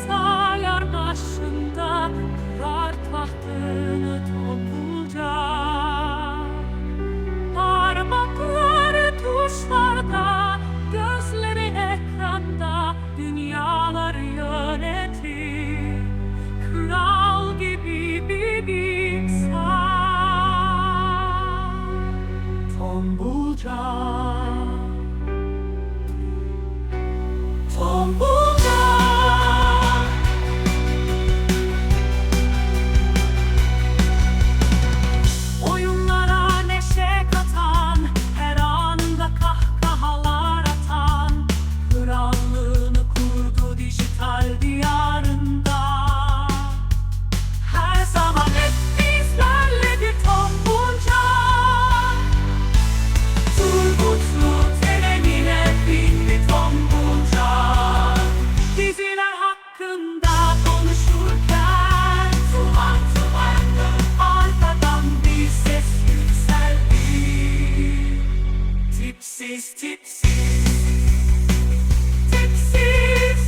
Kiliseler başında Kurar tahtını topluca. Parmakları tuşlarda Gözleri ekranda Dünyaları yönetir Kral gibi bir bilgisayar Tombulca. Tipsiz tipsiz Tipsiz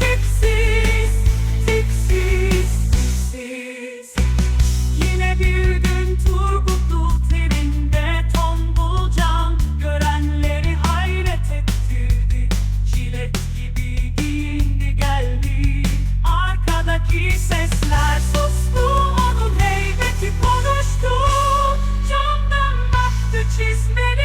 tipsiz Tipsiz. Tipsiz Yine bir gün Turgutlu terinde tombulcan Görenleri hayret ettirdi. Jilet gibi giyindi geldi. Arkadaki sesler sustu Onun heybeti konuştu. Camdan baktı çizme